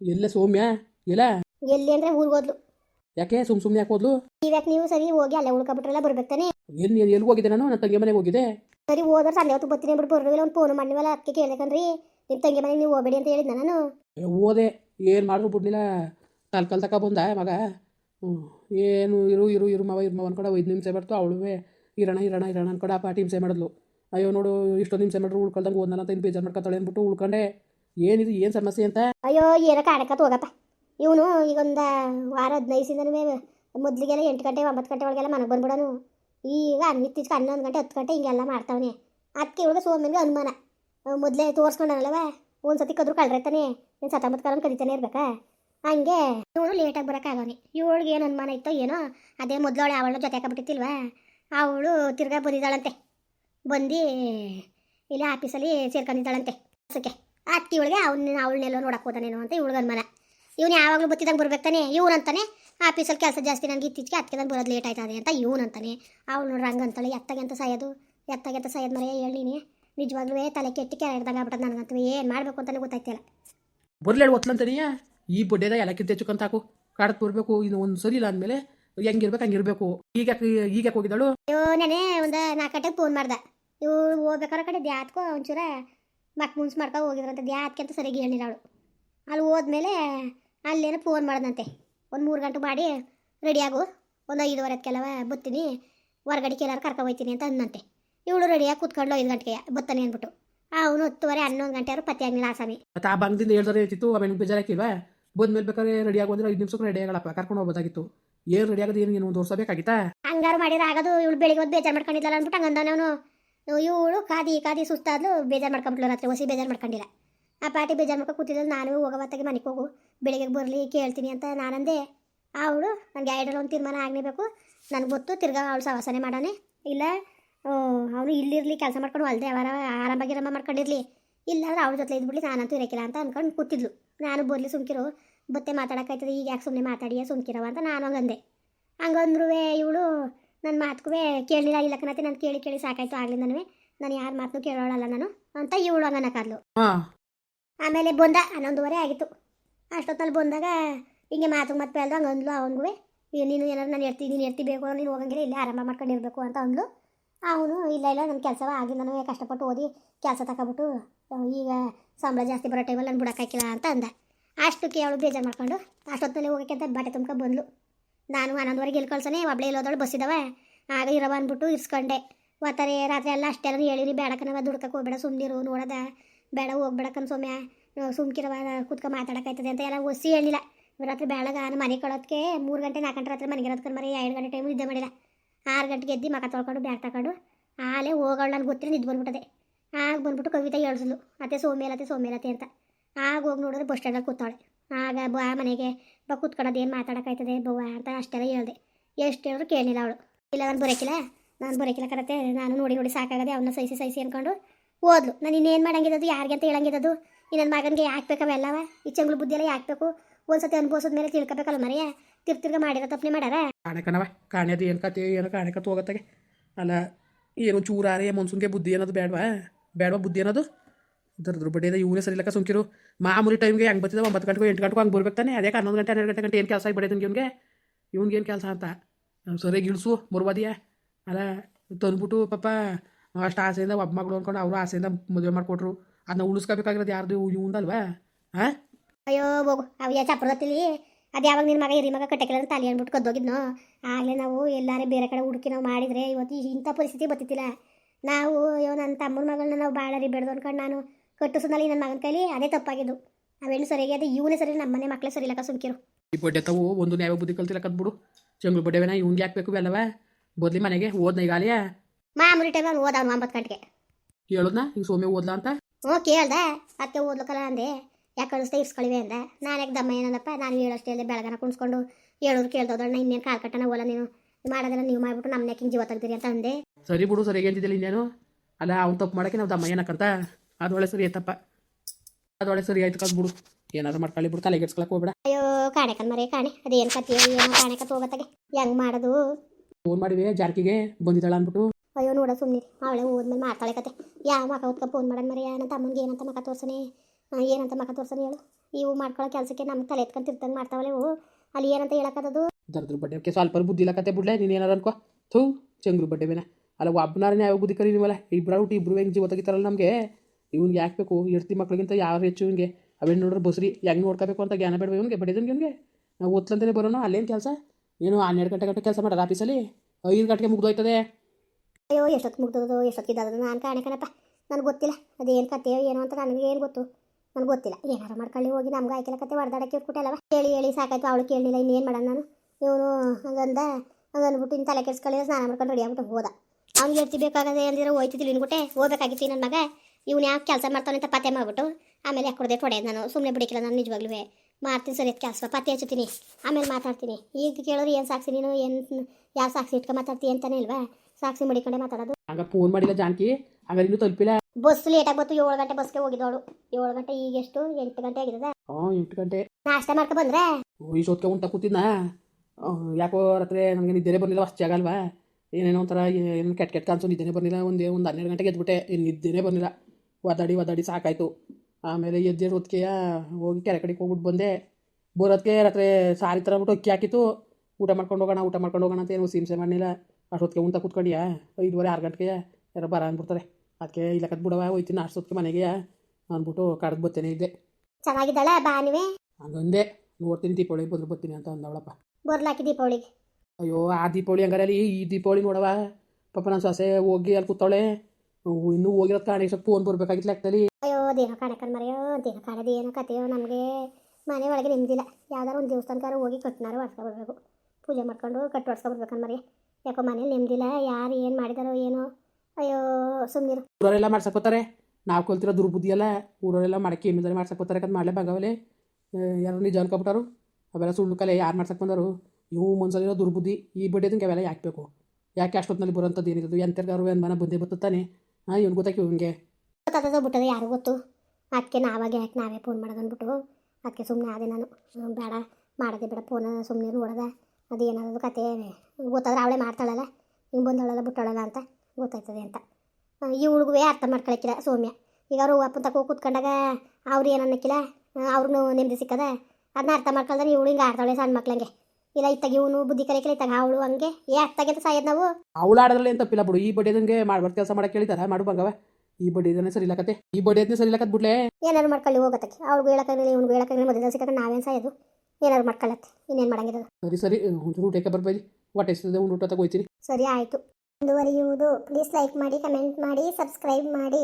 ಎಲ್ಲ ಸೌಮ್ಯ? ಎಲ್ಲ ಎಲ್ಲಿ ಅಂದ್ರೆ ಊರಿಗೆ ಹೋದ್ಲು. ಯಾಕೆ ಸುಮ್ ಸುಮ್ಮನೆ ಯಾಕೆ ಹೋದ್ಲು? ಇವತ್ ನೀವು ಸರಿ ಹೋಗಿ ಅಲ್ಲೇ ಉಳ್ಕೊಬಿಟ್ರಲ್ಲ ಬರ್ಬೇಕು ತಾನೆ? ಎಲ್ಲಿ ಎಲ್ಲಿ ಹೋಗಿದ್ದೆ ನಾನು? ನನ್ನ ತಂಗಿ ಮನೆಗೆ ಹೋಗಿದ್ದೆ. ಸರಿ ಹೋದ್ರೆ ಸಂಡೆ ಹೊತ್ತು ಬರ್ತೀನಿ ಬಿಟ್ಟು ಬರ್ಬೇಕು ಒಂದು ಫೋನ್ ಮೇಲೆ ಅದಕ್ಕೆ ಕೇಳ್ಬೇಕಂದ್ರಿ. ನಿಮ್ಮ ತಂಗಿ ಮನೆಗೆ ನೀವು ಹೋಗಬೇಡಿ ಅಂತ ಹೇಳಿದ್ನ ನಾನು. ಹೋದೆ. ಏನು ಮಾಡಿದ್ರು ಬಿಡ್ಲಿಲ್ಲ. ಕಾಲ್ ಕಾಲ್ ತಕ ಬಂದ ಮಗ. ಹ್ಞೂ ಏನು ಇರು ಇರು ಇರು ಮಾವ ಇರು ಮಾವ ಅನ್ಕೊಂಡು ಐದು ನಿಮಿಷ ಬರ್ತು. ಅವಳುವೆ ಇರೋಣ ಇರೋಣ ಇರೋಣ ಅನ್ಕೊಂಡು ಆ ಪಾಟಿ ಹಿಂಸೆ ಮಾಡಿದ್ಲು. ಅಯ್ಯೋ ನೋಡು ಇಷ್ಟೊಂದು ನಿಮಿಷ ಮಾಡ್ರು ಉಳ್ಕೊಳ್ದಂಗೆ ಹೋದ್ನಲ್ಲ ಅಂತ ಇನ್ನು ಬೇಜಾರು ಮಾಡ್ಕೊತಾಳೆ ಅಂದ್ಬಿಟ್ಟು ಉಳ್ಕೊಂಡೆ. ಏನಿದು, ಏನು ಸಮಸ್ಯೆ ಅಂತ? ಅಯ್ಯೋ, ಏನೋ ಕಾಡಕತ್ ಹೋಗಪ್ಪ ಇವನು ಈಗ ಒಂದು ವಾರ ಹದಿನೈದು ಮೊದಲಿಗೆಲ್ಲ ಎಂಟು ಗಂಟೆ, ಒಂಬತ್ತು ಗಂಟೆ ಒಳಗೆಲ್ಲ ಮನೆಗೆ ಬಂದ್ಬಿಡೋನು. ಈಗ ಇತ್ತೀಚೆಗೆ ಹನ್ನೊಂದು ಗಂಟೆ, ಹತ್ತು ಗಂಟೆ ಹಿಂಗೆಲ್ಲ ಮಾಡ್ತಾವನೆ. ಅದಕ್ಕೆ ಇವಾಗ ಸೋಮನಿಗೆ ಅನುಮಾನ. ಮೊದಲೇ ತೋರಿಸ್ಕೊಂಡನಲ್ಲವ ಒಂದು ಸತಿ ಕದ್ರು ಕಳ್ರೈತಾನೆ. ನೀನು ಸತ್ತೊಂಬತ್ತು ಕಾಲ ಕದಿತಾನೆ ಇರ್ಬೇಕಾ? ಹಂಗೆ ಇವಳು ಲೇಟಾಗಿ ಬರೋಕ್ಕಾಗವನೆ. ಇವಳಿಗೆ ಏನು ಅನುಮಾನ ಇತ್ತೋ ಏನೋ, ಅದೇ ಮೊದಲು ಅವಳ ಜೊತೆ ಹಾಕಬಿಟ್ಟಿತ್ತಿಲ್ವಾ ಅವಳು ತಿರ್ಗಾ ಬಂದಿದ್ದಾಳಂತೆ. ಬಂದು ಇಲ್ಲಿ ಆಫೀಸಲ್ಲಿ ಸೇರ್ಕೊಂಡಿದ್ದಾಳಂತೆ. ಕೆಲಸಕ್ಕೆ. ಅದಕ್ಕೆ ಇವಳಿಗೆ ಅವನ್ನ ಅವಳನ್ನೆಲ್ಲ ನೋಡಕ್ಕೆ ಹೋದಾನೇನೋ ಅಂತ ಇವಳಿಗೆ ಅನುಮಾನ ಇವನು ಯಾವಾಗಲೂ ಬತ್ತಿದಂಗೆ ಬರ್ಬೇಕಾನೆ ಇವನಂತಾನೆ ಆಫೀಸಲ್ಲಿ ಕೆಲಸ ಜಾಸ್ತಿ ನನಗೆ ಇತ್ತೀಚೆಗೆ ಅದಕ್ಕೆ ನಂಗೆ ಬರೋದು ಲೇಟ್ ಆಯ್ತದೆ ಅಂತ ಇವನಂತಾನೆ ಅವಳು ನೋಡ್ರಿ ಹಂಗಂತಾಳೆ ಎತ್ತಾಗೆ ಅಂತ ಸಾಯೋದು? ಎತ್ತಾಗೆ ಅಂತ ಸಾಯೋದು ಮರೆಯ ಹೇಳಿನಿ ನಿಜವಾಗ್ಲೂ ತಲೆ ಕೆಟ್ಟಿ ಕೆಲ ಹಿಡ್ದಂಗೆ ಆಗ್ಬಿಟ್ಟದ ನನಗಂತೂ ಏನು ಮಾಡಬೇಕು ಅಂತಲೇ ಗೊತ್ತಾಯ್ತಿಲ್ಲ ಬರ್ಲೇಳು ಒತ್ಲಂತಾನೆಯ ಈ ಬಡ್ಡೆದ ಎಲ್ಲ ಹೆಚ್ಚು ಚುಕ್ಕಂತ ಹಾಕು. ಕಾಡತ್ ಬರಬೇಕು ಇದು ಒಂದು ಸರಿ ಇಲ್ಲ ಅಂದಮೇಲೆ ಹೆಂಗಿರ್ಬೇಕು ಹಂಗಿರ್ಬೇಕು ಈಗ ಈಗ ಹೋಗಿದ್ದಾಳು? ಅಯ್ಯೋ ನೆನೆ ಒಂದು ನಾಲ್ಕು ಗಂಟೆಗೆ ಫೋನ್ ಮಾಡ್ದೆ. ಇವಳು ಹೋಗ್ಬೇಕಾರ ಕಡೆ ದ್ಯಾತ್ಕೋ ಒಂಚೂರ ಮಕ್ ಮುನ್ಸ್ ಮಾಡ್ಕೊ ಹೋಗಿದ್ರಂತೆ. ಯಾಕೆ ಅಂತ ಸರಿಯಾಗಿ ಹೇಳಿಲ್ಲ ಅವಳು. ಅಲ್ಲಿ ಹೋದ್ಮೇಲೆ ಅಲ್ಲೇನೋ ಫೋನ್ ಮಾಡ್ದಂತೆ. ಒಂದು ಮೂರು ಗಂಟೆ ಮಾಡಿ ರೆಡಿಯಾಗು ಒಂದು ಐದುವರೆ ಕೆಲವ ಬತ್ತೀನಿ. ಹೊರಗಡೆ ಕೆಲವರು ಕರ್ಕೊ ಹೋಗ್ತೀನಿ ಅಂತ ಅಂದಂತೆ ಇವಳು ರೆಡಿಯಾಗಿ ಕೂತ್ಕೊಂಡು ಐದು ಗಂಟೆಗೆ ಬತ್ತಾನೆ ಅಂದ್ಬಿಟ್ಟು. ಅವನು ಹತ್ತುವರೆ ಹನ್ನೊಂದು ಗಂಟೆ ಅವರು ಪತ್ತೆ ಆಗಲಿಲ್ಲ ಆಸಾಮಿ ಮತ್ತೆ ಆ ಬಂದಿಂದ ಹೇಳ್ದಾರೆ ಇರ್ತಿತ್ತು ಆಮೇಲೆ ಬೇಜಾರಾಕಿಲ್ವಾ ಬಂದ್ಮೇಲೆ ಬೇಕಾದ್ರೆ ರೆಡಿ ಆಗೋದ್ರೆ ಐದು ನಿಮಿಷಕ್ಕೆ ರೆಡಿ ಆಗಲ್ಲಪ್ಪ ಕರ್ಕೊಂಡು ಹೋಗ್ಬೋದಾಗಿತ್ತು. ಏನು ರೆಡಿ ಆಗೋದು ಏನು ಏನು ಒಂದು ವರ್ಷ ಬೇಕಾಗಿತ್ತಾ? ಹಂಗಾರು ಮಾಡಿದ್ರೆ ಆಗೋದು ಇವಳು ಬೆಳಿಗ್ಗೆ ಒಂದು ಬೇಜಾರು ಮಾಡ್ಕೊಂಡಿದ್ದಲ್ಲ ಅಂದ್ಬಿಟ್ಟು ಹಂಗಂದಾನೆ ಅವನು. ಇವಳು ಕಾದಿ ಕಾದಿ ಸುಸ್ತಾದ್ಲು ಬೇಜಾರು ಮಾಡ್ಕೊಂಬಿಟ್ಲು ರಾತ್ರಿ ಹೊಸಿ ಬೇಜಾರು ಮಾಡ್ಕೊಂಡಿಲ್ಲ. ಆ ಪಾರ್ಟಿ ಬೇಜಾರು ಮಾಡ್ಕೊಂಡು ಕೂತಿದ್ದಲ್ಲಿ ನಾನು ಹೋಗೋವತ್ತಾಗಿ ಮನೆಗೆ ಹೋಗು ಬೆಳಿಗ್ಗೆ ಬರಲಿ, ಕೇಳ್ತೀನಿ ಅಂತ ನಾನಂದೆ. ಅವಳು ನನಗೆ ಎರಡರಲ್ಲಿ ಒಂದು ತೀರ್ಮಾನ ಆಗಲೇಬೇಕು. ನನಗೆ ಗೊತ್ತು, ತಿರ್ಗಾ ಅವಳು ಸವಾಸನೆ ಮಾಡೋಣ ಇಲ್ಲ ಅವನು ಇಲ್ಲಿರಲಿ, ಕೆಲಸ ಮಾಡ್ಕೊಂಡು ಅಲ್ದೆ ಅವರ ಆರಾಮಾಗಿ ಮಾಡ್ಕೊಂಡಿರಲಿ. ಇಲ್ಲ ಇಲ್ಲಾಂದ್ರೆ ಅವಳ ಜೊತೆ ಇದ್ಬಿಡ್ಲಿ, ನಾನಂತೂ ಇರಕ್ಕಿಲ್ಲ ಅಂತ ಅನ್ಕೊಂಡು ಕೂತಿದ್ಲು. ನಾನು ಬರಲಿ ಸುಮ್ಕಿರು, ಬತ್ತೆ ಮಾತಾಡೋಕ್ಕಾಯ್ತದೆ ಈಗ ಯಾಕೆ ಸುಮ್ಮನೆ ಮಾತಾಡಿಯೇ ಸುಮ್ಕಿರವ ಅಂತ ನಾನು ಹಂಗಂದೆ. ಹಂಗಂದ್ರೂ ಇವಳು ನನ್ನ ಮಾತುಗೂ ಕೇಳಿಲ್ಲ ಇಲ್ಲ ಕಣತೆ ನಾನು ಕೇಳಿ ಕೇಳಿ ಸಾಕಾಯ್ತು ಆಗ್ಲಿಂದನೂ ನಾನು ಯಾರ ಮಾತನ್ನು ಕೇಳೋಳಲ್ಲ ನಾನು ಅಂತ ಇವಳು ಹಂಗನಕಾದ್ಲು ಕಾದ್ಲು. ಆಮೇಲೆ ಬಂದ ಹನ್ನೊಂದುವರೆ ಆಗಿತ್ತು. ಅಷ್ಟೊತ್ತಲ್ಲಿ ಬಂದಾಗ ಹಿಂಗೆ ಮಾತು ಮತ್ತೆ ಹೇಳ್ದು ಹಂಗೆ ಅಂದ್ಲು ಅವನಿಗೂ ನೀನು ಏನಾರು ನಾನು ಎರ್ತಿ ನೀನು ಎರ್ತಿ ಬೇಕು ನೀನು ಹೋಗಂಗಿಲ್ಲ ಇಲ್ಲೇ ಆರಾಮ ಮಾಡ್ಕೊಂಡಿರ್ಬೇಕು ಅಂತ ಅಂದ್ಲು. ಅವನು ಇಲ್ಲ ಇಲ್ಲ ನನ್ನ ಕೆಲಸವ ಆಗಿ ನಾನು ಕಷ್ಟಪಟ್ಟು ಓದಿ ಕೆಲಸ ತಗೊಬಿಟ್ಟು ಈಗ ಸಂಬಳ ಜಾಸ್ತಿ ಬರೋ ಟೈಮಲ್ಲಿ ನಾನು ಬಿಡೋಕ್ಕಾಗಿಲ್ಲ ಅಂತ ಅಂದ. ಅಷ್ಟಕ್ಕೆ ಅವಳು ಬೇಜಾರು ಮಾಡ್ಕೊಂಡು ಅಷ್ಟೊತ್ತಲ್ಲಿ ಹೋಗೋಕ್ಕೆ ಅಂತ ಬಟ್ಟೆ ತುಂಬ್ಕೊಂಡು ಬಂದ್ಲು. ನಾನು ಹನ್ನೊಂದುವರೆಗೆ ಎಲ್ಲಿ ಕಳ್ಸನೆ ಒಬ್ಳೆ ಇಲ್ಲೋದಳು ಬಸ್ ಆಗ ಇರವ ಅಂದ್ಬಿಟ್ಟು ಇರ್ಸ್ಕೊಂಡೆ. ಒತ್ತಾರೆ ರಾತ್ರಿ ಎಲ್ಲ ಅಷ್ಟೆಲ್ಲ ಹೇಳಿರಿ ಬೇಡಕನವ ದುಡ್ಕಕ್ಕೆ ಹೋಗ್ಬೇಡ ಸುಮ್ಮನಿರು ನೋಡದ. ಬೇಡ ಹೋಗ್ಬೇಡಕ್ಕನ್ ಸೌಮ್ಯ. ಸುಮ್ಕಿರವ ಕುತ್ಕ ಮಾತಾಡೋಕ್ಕಾಯ್ತದೆ ಅಂತ ಎಲ್ಲ ಒಸಿ ಹೇಳಿಲ್ಲ. ರಾತ್ರಿ ಬೆಳಗ ನಾನು ಮನೆ ಕಳೋದಕ್ಕೆ ಮೂರು ಗಂಟೆ, ನಾಲ್ಕು ಗಂಟೆ ರಾತ್ರಿ ಮನೆಗೆ ಇರೋದ್ಕೊಂಡು ಮರಿ ಎರಡು ಗಂಟೆ ಟೈಮ್ ನಿದ್ದೆ ಮಾಡಿಲ್ಲ. ಆರು ಗಂಟೆಗೆ ಎದ್ದು ಮಕ ತೊಳ್ಕೊಂಡು ಬ್ಯಾಗ್ ತಗೊಂಡು, ಆಲೇ ಹೋಗೋಳು ನನಗೆ ಗೊತ್ತಿಲ್ಲ, ನಿದ್ದು ಬಂದ್ಬಿಟ್ಟದೆ. ಆಗ ಬಂದ್ಬಿಟ್ಟು ಕವಿತಾ ಹೇಳಿದ್ಲು ಅತ್ತೆ ಸೋಮೇಲತ್ತೆ ಸೋಮೇಲತ್ತೆ ಅಂತ. ಆಗ ಹೋಗಿ ನೋಡಿದ್ರೆ ಬಸ್ ಸ್ಟ್ಯಾಂಡಲ್ಲಿ ಕೂತಾಳೆ ಆಗ ಬಾ ಮನೆಗೆ, ಬ ಕೂತ್ಕೊಳ್ಳೋದು ಏನು ಮಾತಾಡೋಕ್ಕಾಯ್ತದೆ ಬವ್ವ ಅಂತ ಅಷ್ಟೆಲ್ಲ ಹೇಳ್ದೆ. ಎಷ್ಟು ಹೇಳಿದ್ರು ಕೇಳಲಿಲ್ಲ ಅವಳು. ಇಲ್ಲ, ನಾನು ಬರೋಕಿಲ್ಲ ನಾನು ಬರೋಕಿಲ್ಲ ಕರತ್ತೆ, ನಾನು ನೋಡಿ ನೋಡಿ ಸಾಕಾಗದೆ ಅವನ್ನ ಸಹಿಸಿ ಸಹಿಸಿ ಅಂದ್ಕೊಂಡು ಓದ್ಲು. ನಾನು ಇನ್ನೇನು ಮಾಡಂಗಿದ್ದದು ಯಾರಿಗೆ ಅಂತ ಹೇಳಂಗಿದ್ದದು ನನ್ನ ಮಗನಿಗೆ ಯಾಕೆ ಅವೆಲ್ಲವ ಈ ಚಂಗ್ಳು ಬುದ್ಧಿ ಎಲ್ಲ ಯಾಕೆ ಬೇಕು ಒಂದ್ಸತಿ ಅನುಭವಿಸೋದ ಮೇಲೆ ತಿಳ್ಕೊಬೇಕಲ್ಲ ಮರೆಯ? ತಿರ್ತಿರ್ಗ ತಿರ್ಗ ಮಾಡಿರೋ ತಪ್ಪನೆ ಮಾಡ್ಯಾರ ಕಾಣಕನವ ಕಾಣ್ಯದು ಏನು ಕತೆ, ಏನು ಕಾಣಕತ್ತು ಹೋಗತ್ತಾಗೆ. ಅಲ್ಲ, ಏನು ಚೂರಾರೆ, ಮನ್ಸುನ್ಗೆ ಬುದ್ಧಿ ಅನ್ನೋದು ಬೇಡವಾ? ಬೇಡವಾ ಬುದ್ಧಿ ಅನ್ನೋದು? ಇದ್ರದ್ರ ಬಡ್ಡಿದ ಇವನೇ ಸರಿ ಲೆಕ್ಕ ಸುಂಕಿರು ಮಾಮೂಲಿ ಟೈಮ್ಗೆ ಹೆಂಗೆ ಬರ್ತಿದ್ದ ಒಂಬತ್ತು ಗಂಟೆಗೆ ಎಂಟು ಗಂಟೆಗೆ ಹಂಗೆ ಬರ್ಬೇಕು ತಾನೆ ಅದೇ ಹನ್ನೊಂದು ಗಂಟೆ, ಹನ್ನೆರಡು ಗಂಟೆ ಗಂಟೆ ಏನು ಕೆಲಸ ಆಗಿಬಿಡೈತೆ ಇವನಿಗೆ? ಇವ್ನಿಗೆ ಏನು ಕೆಲಸ ಅಂತ. ಸರಿಯಾಗಿ ಇಳಿಸು ಬರ್ಬೋದಿಯ ಅಲ್ಲ, ತಂದ್ಬಿಟ್ಟು ಪಾಪ ಅಷ್ಟು ಆಸೆಯಿಂದ ಒಬ್ಬ ಮಗಳು ಅಂದ್ಕೊಂಡು ಅವರು ಆಸೆಯಿಂದ ಮದುವೆ ಮಾಡಿಕೊಟ್ರು. ಅದನ್ನ ಉಳಿಸ್ಕೋಬೇಕಾಗಿರೋದು ಯಾರ್ದು? ಇವಂದಲ್ವಾ ಹಾಂ ಅಯ್ಯೋ, ಹೋಗು. ಅವು ಯಾ ಚಪ್ರದತ್ತಿಲಿ ಅದು ಯಾವಾಗ ನಿನ್ನ ಮಗ ಇರಿ ಮಗ ಕಟ್ಟಕ್ಕೆ ಅಂತ ತಲೆ ಅಂದ್ಬಿಟ್ಟು ಕದ್ದೋಗಿದ್ನೋ? ಆಗಲೇ ನಾವು ಎಲ್ಲಾರೇ ಬೇರೆ ಕಡೆ ಹುಡುಕಿ ನಾವು ಮಾಡಿದರೆ ಇವತ್ತು ಇಂಥ ಪರಿಸ್ಥಿತಿ ಬರ್ತಿದ್ದಿಲ್ಲ ನಾವು, ಅಯ್ಯೋ ನನ್ನ ತಮ್ಮನ ಮಗಳನ್ನ ನಾವು ಬಾಳರಿ ಬೆಳೆದು ಅಂದ್ಕೊಂಡು ನಾನು. ಕಟ್ಟಿಸೋದಲ್ಲಿ ನನ್ನ ಮಗನ ಕೈಲಿ ಅದೇ ತಪ್ಪಾಗಿದ್ದು. ಅವೇನು ಸರಿಯಾಗಿ ಅದೇ ಇವನೇ ಸರಿ ನಮ್ಮ ಮನೆ ಮಕ್ಕಳೇ ಸರಿ ಇಲ್ಲಕ ಸುಮ್ಕಿರು. ಈ ಬಡ್ಡೆ ತಾವು ಒಂದು ನ್ಯಾಯ ಬುದ್ಧಿ ಕಲ್ತಿಲ್ಲ ಕದ್ಬಿಡು ಚಂಗ್ಳು ಬಡ್ಡೆವೇನ ಇವ್ನಿಗೆ ಹಾಕ್ಬೇಕು ಅಲ್ಲವ ಬದ್ಲಿ ಮನೆಗೆ ಓದ್ನ ಈಗಾಲಿಯಾ ಮಾಮೂಲಿ ಟೈಮ್ ಅವ್ನು ಓದವ್ನು ಒಂಬತ್ತು ಗಂಟೆಗೆ. ಹೇಳೋದ್ನ? ಈಗ ಸೋಮೆ ಓದ್ಲಾ ಅಂತ? ಹ್ಞೂ ಕೇಳ್ದೆ. ಅತ್ತೆ ಓದ್ಲಕ್ಕಲ್ಲ ಅಂದೆ. ಯಾಕೆ ಕಳಿಸ್ದೆ? ಇರ್ಸ್ಕೊಳಿವೆ ಅಂದೆ. ನಾನು ಯಾಕೆ ದಮ್ಮ ಏನಂದಪ್ಪ ನಾನು ಹೇಳೋಷ್ಟೇ ಅಲ್ಲೇ ಬೆಳಗನ ಕುಣಿಸ್ಕೊಂಡು ಹೇಳೋರು ಕೇಳ್ದೋದಣ್ಣ ಇನ್ನೇನು ಕಾಲ್ ಕಟ್ಟನ ಓಲ ನೀನು. ಮಾಡೋದೆಲ್ಲ ನೀವು ಮಾಡಿಬಿಟ್ಟು ನಮ್ಮ ಯಾಕೆ ಜೀವ ತೆಗ್ದಿರಿ ಅಂತ ಅಂದೆ. ಸರಿ ಬಿಡು ಸರಿ ಅಂತಿದ್ದಿಲ್ಲ ಇನ್ನೇನು? ಅಲ್ಲ ಅವ್ನು ತಪ್ಪು ಮಾಡೋಕ್ಕೆ ನಾವು ದಮ್ಮ ಏನಕ್ಕಂತ ಅದೊಳೆ ಸರಿ ಆಯ್ತಪ್ಪ. ಅದೊಳೆ ಸರಿ ಆಯ್ತು ಕದ್ಬಿಡು. ಏನಾದ್ರು ಮಾಡ್ಕೊಳ್ಳಿ ಬಿಡು ತಲೆಗೆಡ್ಸ್ಕೊಳಕ್ಕೆ ಹೋಗ್ಬೇಡ. ಅಯ್ಯೋ ಕಾಣೆ ಮರೆ ಕಾಣೆ. ಅದೇನು ಕತ್ತಿ ಏನೋ ಕಾಣೆಕತ್ ಹೋಗತ್ತಾಗೆ. ಹೆಂಗ್ ಮಾಡೋದು? ಫೋನ್ ಮಾಡಿವೆ ಜಾರ್ಕಿಗೆ ಬಂದಿದ್ದಾಳ ಅಂದ್ಬಿಟ್ಟು. ಅಯ್ಯೋ ನೋಡ ಸುಮ್ಮನೆ ಅವಳೆ ಹೋದ್ಮೇಲೆ ಮಾಡ್ತಾಳೆ ಕತೆ ಯಾವ ಮಕ ಹೊತ್ಕ ಫೋನ್ ಮಾಡೋಣ ಮರೆ ನನ್ನ ತಮ್ಮನಿಗೆ ಏನಂತ ಮಕ ತೋರ್ಸನೆ? ಏನಂತ ಮಕ ತೋರ್ಸನೆ ಹೇಳು. ಇವು ಮಾಡ್ಕೊಳ್ಳೋ ಕೆಲಸಕ್ಕೆ ನಮ್ಮ ತಲೆ ಎತ್ಕೊಂತಿರ್ತಂಗೆ ಮಾಡ್ತಾವಲ್ಲ ಇವು. ಅಲ್ಲಿ ಏನಂತ ಹೇಳಕ್ಕದದು ದರ್ದ್ರ ಬಡ್ಡೆ ಸ್ವಲ್ಪ ಬುದ್ಧಿ ಇಲ್ಲ ಕತೆ ಬಿಡ್ಲೆ ನೀನು ಏನಾರ ಅನ್ಕೋ. ಥೂ ಚಂಗ್ರು ಬಡ್ಡೆ ಬೇನ ಅಲ್ಲ ಒಬ್ಬನಾರನೇ ಯಾವ ಬುದ್ಧಿ ಕರಿ ನೀವಲ್ಲ ಇಬ್ಬರು ಇಬ್ರು ಹೆಂಗೆ ಜೀವ ತೆಗಿತಾರಲ್ಲ ನಮಗೆ. ಇವ್ನಿಗೆ ಯಾಕೆ ಬೇಕು? ಹೆಡ್ತಿ ಮಕ್ಳಿಗಿಂತ ಯಾರು ಹೆಚ್ಚು ಇವ್ಗೆ ಅವೇನು ನೋಡ್ರೆ ಬಸ್ರಿ ಹೆಂಗೆ ನೋಡ್ಕೋಬೇಕು ಅಂತ ಜ್ಞಾನ ಬೇಡವ ಇವ್ನಿಗೆ? ಬಡಿದಂಗೆ ಇವ್ನಿಗೆ? ನಾವು ಓದ್ಲಂತಲೇ ಬರೋಣ, ಅಲ್ಲೇನು ಕೆಲಸ? ಏನು ಹನ್ನೆರಡು ಗಂಟೆ ಗಂಟೆ ಕೆಲಸ ಮಾಡೋದು ಆಫೀಸಲ್ಲಿ? ಐದು ಗಂಟೆಗೆ ಮುಗ್ದೋಯ್ತದೆ. ಅಯ್ಯೋ, ಎಷ್ಟೊತ್ತು ಮುಗ್ದೋದು ಎಷ್ಟೊತ್ತಿದ್ದದು ನಾನು ಕಾಣೆ ಕಣಪ್ಪ. ನನಗೆ ಗೊತ್ತಿಲ್ಲ. ಅದೇನು ಕತೆ ಏನು ಅಂತ ನನಗೆ ಏನು ಗೊತ್ತು? ನನಗೆ ಗೊತ್ತಿಲ್ಲ. ಏನಾರು ಮಾಡ್ಕೊಳ್ಳಿ ಹೋಗಿ, ನಮ್ಗೆ ಆಯ್ಕೆಲ್ಲ ಕತೆ ಹೊಡೆದಾಡಕ್ಕೆ ಇಟ್ಬಿಟ್ಟಲ್ಲವ ಹೇಳಿ ಹೇಳಿ, ಸಾಕಾಯ್ತು. ಅವಳು ಕೇಳಲಿಲ್ಲ, ಇನ್ನೇನು ಮಾಡೋಣ ನಾನು? ಇವನು ಹಂಗಂದ ಅಂದ್ಬಿಟ್ಟು ಇನ್ನು ತಲೆ ಕೆಡ್ಸ್ಕೊಳ್ಳಿ ಸ್ನಾನ ಮಾಡ್ಕೊಂಡು ರೆಡಿ ಆಗ್ಬಿಟ್ಟು ಹೋದ. ಅವ್ನಿಗೆ ಹೇಳ್ತಿ ಬೇಕಾಗದೆ ಅಂದಿರೋ ಹೋಯ್ತಿದ್ದಿಲ್ಲ ಇನ್ಬಿಟ್ಟೆ ಹೋಗ್ಬೇಕಾಗಿತ್ತು ನನ್ನ ಮಗ. ಇವ್ನು ಯಾಕೆ ಕೆಲಸ ಮಾಡ್ತಾನೆ ಅಂತ ಪತ್ತೆ ಮಾಡಿಬಿಟ್ಟು ಆಮೇಲೆ ಯಾಕೆ ಕೊಡದೆ ತೊಡೆ ನಾನು ಸುಮ್ಮನೆ ಬಿಡಿಕಿಲ್ಲ ನಾನು ನಿಜವಾಗ್ಲೂ ಮಾಡ್ತೀನಿ ಸರಿ ಕೆಲಸ ಪತ್ತೆ ಹಚ್ಚುತ್ತೀನಿ. ಆಮೇಲೆ ಮಾತಾಡ್ತೀನಿ. ಈಗ ಕೇಳೋರು ಏನು ಸಾಕ್ಷಿ ನೀನು ಏನು ಯಾವ ಸಾಕ್ಷಿ ಇಟ್ಕೊಂಡು ಮಾತಾಡ್ತೀನಿ ಅಂತಾನೆ ಇಲ್ವಾ? ಸಾಕ್ಷಿ ಮಡಿಕೊಂಡೆ ಮಾತಾಡೋದು. ಹಂಗೆ ಫೋನ್ ಮಾಡಿಲ್ಲ ಜಾನಕಿ ಹಂಗಾರೆ ಇನ್ನೂ ತಲುಪಿಲ್ಲ. ಬಸ್ ಲೇಟ್ ಬಂತು ಏಳು ಗಂಟೆ ಬಸ್ಗೆ ಹೋಗಿದ್ದವಳು. ಏಳು ಗಂಟೆ ಈಗ ಎಷ್ಟು? ಎಂಟು ಗಂಟೆ ಆಗಿದೆ ಹ್ಞೂ ಎಂಟು ಗಂಟೆ. ನಾಷ್ಟ ಮಾಡ್ಕೊ ಬಂದ್ರೆ? ಇಷ್ಟೊತ್ತಿಗೆ ಉಂಟ ಕೂತಿದ್ನ? ಯಾಕೋ ರಾತ್ರಿ ನನಗೆ ನಿದ್ದೆ ಬರಲಿಲ್ಲ ಅಷ್ಟು ಜಾಗ ಅಲ್ವಾ? ಏನೇನೋ ಒಂಥರ ಏನು ಕೆಟ್ಟ ಕೆಟ್ಟ ಕಾಣಿಸೋ ನಿದ್ದೆನೇ ಬರಲಿಲ್ಲ ಒಂದೇ ಒಂದು ಹನ್ನೆರಡು ಗಂಟೆಗೆ ಎದ್ಬಿಟ್ಟೆ. ಏನು ನಿದ್ದೆನೇ ಬರಲಿಲ್ಲ. ಒದ್ದಾಡಿ ಒದಾಡಿ ಸಾಕಾಯ್ತು. ಆಮೇಲೆ ಎದ್ದು ಹೊತ್ತಿಗೆ ಹೋಗಿ ಕೆರೆ ಕಡೆಗೆ ಹೋಗ್ಬಿಟ್ಟು ಬಂದೆ. ಬರೋದಕ್ಕೆ ರಾತ್ರಿ ಸಾರಿ ಥರ ಬಿಟ್ಟು ಅಕ್ಕಿ ಹಾಕಿತ್ತು. ಊಟ ಮಾಡ್ಕೊಂಡು ಹೋಗೋಣ ಊಟ ಮಾಡ್ಕೊಂಡು ಹೋಗೋಣ ಅಂತ ಏನು ಹಿಂಸೆ ಮಾಡಲಿಲ್ಲ. ಅಷ್ಟೊತ್ತಿಗೆ ಉಂಟ ಕೂತ್ಕೊಂಡಿಯಾ? ಐದುವರೆ ಆರು ಗಂಟೆಗೆ ಯಾರೋ ಬರ ಅಂದ್ಬಿಡ್ತಾರೆ. ಅದಕ್ಕೆ ಇಲ್ಲಕತ್ ಬಿಡವ ಹೋಯ್ತೀನಿ ಅಷ್ಟೊತ್ತಿಗೆ ಮನೆಗೆ ಅಂದ್ಬಿಟ್ಟು ಕಡ್ದು ಬರ್ತೇನೆ ಇದ್ದೆ. ಚೆನ್ನಾಗಿದ್ದಾಳ? ಬಾನಿವೆ ಹಂಗಂದೆ. ನೋಡ್ತೀನಿ ದೀಪಾವಳಿ ಬಂದು ಬರ್ತೀನಿ ಅಂತ ಅಂದವಳಪ್ಪ. ಬರ್ಲಾಕಿ ದೀಪಾವಳಿ ಅಯ್ಯೋ ಆ ದೀಪಾವಳಿ ಹಂಗಾರಲ್ಲಿ ಈ ದೀಪಾವಳಿ ನೋಡವ ಪಾಪ ನನ್ನ ಸೊಸೆ ಹೋಗಿ ಅಲ್ಲಿ ಕೂತಾವಳೆ. ಇನ್ನೂ ಹೋಗಿರೋದು ಕಾಣೆ ಸ್ವಲ್ಪ ಫೋನ್ ಬರ್ಬೇಕಾಗಿತ್ತು ಲೆಕ್ಕದಲ್ಲಿ. ಅಯ್ಯೋ ದೇಹ ಕಾಣಕನ್ ಮರೆಯೋ ದೇಹ ಕಾಣದು ಏನೋ ಕಥೆಯೋ ನಮಗೆ. ಮನೆ ಒಳಗೆ ನೆಮ್ಮದಿಲ್ಲ ಯಾವ್ದಾರು ಒಂದು ದೇವಸ್ಥಾನಕಾರ ಹೋಗಿ ಕಟ್ನಾರು ಬರ್ಬೇಕು. ಪೂಜೆ ಮಾಡ್ಕೊಂಡು ಕಟ್ಟು ಹೊಡ್ಸ್ಕೊಬರ್ಬೇಕನ್ ಮರಿ ಯಾಕೋ ಮನೇಲಿ ನೆಮ್ಮದಿಲ್ಲ ಯಾರು ಏನು ಮಾಡಿದಾರೋ ಏನೋ. ಅಯ್ಯೋ ಸುಮ್ಮನಿರು ಊರವರೆಲ್ಲ ಮಾಡ್ಸಕ್ಕೋತಾರೆ ನಾವು ಕಲ್ತಿರೋ ದುರ್ಬುದ್ಧಿ ಎಲ್ಲ ಊರವರೆಲ್ಲ ಮಾಡಕ್ಕೆ ಏನಿದ್ದಾರೆ ಮಾಡ್ಸಕ್ಕೋತಾರೆ ಕದ್ ಮಾಡಲೇ ಬಂಗವಲೆ. ಯಾರು ನಿಜ ಅನ್ಕೊಬಿಟ್ಟಾರು ಅವೆಲ್ಲ ಸುಳ್ಳು ಕಲೆ ಯಾರು ಮಾಡ್ಸಕ್ ಬಂದರು? ಇವು ಮನ್ಸಲ್ಲಿರೋ ದುರ್ಬುದ್ಧಿ ಈ ಬಡ್ಡಿ ಅವೆಲ್ಲ ಯಾಕೆ ಬೇಕು ಯಾಕೆ ಅಷ್ಟೊತ್ತಿನಲ್ಲಿ ಬರೋಂಥದ್ದು ಏನಿರೋದು ಎಂತರ್ಗಾರು ಏನು ಮನ ಬಂದೇ ಬತ್ತಾನೆ ಹಾಂ, ಇವನು ಗೊತ್ತಾಕಿ ಇವ್ನಿಗೆ. ಬಿಟ್ಟದೆ ಯಾರು ಗೊತ್ತು. ಅದಕ್ಕೆ ನಾವಾಗ ಯಾಕೆ ನಾವೇ ಫೋನ್ ಮಾಡೋದು ಅಂದ್ಬಿಟ್ಟು ಅದಕ್ಕೆ ಸುಮ್ಮನೆ ಆದೆ ನಾನು. ಬೇಡ, ಮಾಡೋದೆ ಬೇಡ ಫೋನ್ ಸುಮ್ಮನೆ ನೋಡದ ಅದು ಏನಾದ್ರು ಕತೆ ಗೊತ್ತಾದ್ರೆ ಅವಳೇ ಮಾಡ್ತಾಳಲ್ಲ ಹಿಂಗೆ ಬಂದವಳಲ್ಲ ಬಿಟ್ಟಾಳಲ್ಲ ಅಂತ ಗೊತ್ತಾಯ್ತದೆ ಅಂತ. ಈ ಹುಡುಗುವೆ ಅರ್ಥ ಮಾಡ್ಕೊಳಕ್ಕಿಲ್ಲ ಸೌಮ್ಯ. ಈಗ ಅವರು ಅಪ್ಪನ ತಕೋ ಕೂತ್ಕೊಂಡಾಗ ಅವ್ರು ಏನು ಅನ್ನಕ್ಕಿಲ್ಲ ಅವ್ರನ್ನೂ ನೆಮ್ಮದಿ ಸಿಕ್ಕದ? ಅದನ್ನ ಅರ್ಥ ಮಾಡ್ಕೊಳ್ದಾರೆ ಇವಳು ಹಿಂಗೆ ಆಡ್ತಾಳೆ ಸಣ್ಣ ಮಕ್ಳಂಗೆ. ಇಲ್ಲ ಇತ್ತಾಗ ಇವನು ಬುದ್ಧಿ ಕಲಿಕಲಿ ಇತ್ತಾಗ ಅವಳು ಹಂಗೆ ಏ ಅತ್ತಾಗೆ ಸಾಯದ್ ನಾವು. ಅವಳು ಆಡೋದ್ರಲ್ಲಿ ಏನು ತಪ್ಪಿಲ್ಲ ಬಿಡು ಈ ಬಡ್ಡಿದಂಗೆ ಮಾಡ್ಬಾರ್ದು ಕೆಲಸ ಮಾಡಕ್ಕೆ ಕೇಳಿದಾರ ಮಾಡು ಬಂಗವ. ಈ ಬಡ್ಡಿದನೇ ಸರಿ ಇಲ್ಲಕತ್ತೆ ಈ ಬಡ್ಡಿಯದನ್ನೇ ಸರಿ ಇಲ್ಲಕತ್ ಬಿಡ್ಲೆ. ಏನಾದ್ರು ಮಾಡ್ಕೊಳ್ಳಿ ಹೋಗತ್ತಕ್ಕೆ. ಅವ್ಳಿಗೂ ಹೇಳಕ್ಕಾಗಲಿಲ್ಲ ಇವ್ನಿಗೂ ಹೇಳಕ್ಕಾಗಲಿಲ್ಲ ಮೊದಲ ಸಿಕ್ಕಕ್ಕೆ ನಾವೇನು ಸಾಯೋದು? ಏನಾದ್ರು ಮಾಡ್ಕೊಳ್ಳತ್ತೆ ಇನ್ನೇನು ಮಾಡಂಗಿರೋದು ಸರಿ ಸರಿ ರೂಟ್ ಊಟಕ್ಕೆ ಬರ್ಬೇಡಿ. ಹೊಟ್ಟೆ ಎಷ್ಟಿದೆ ಒಂದು ಊಟ ತಗೋಯ್ತೀನಿ ಸರಿ ಆಯಿತು. ಮುಂದುವರಿಯುವುದು. ಪ್ಲೀಸ್ ಲೈಕ್ ಮಾಡಿ ಕಮೆಂಟ್ ಮಾಡಿ ಸಬ್ಸ್ಕ್ರೈಬ್ ಮಾಡಿ.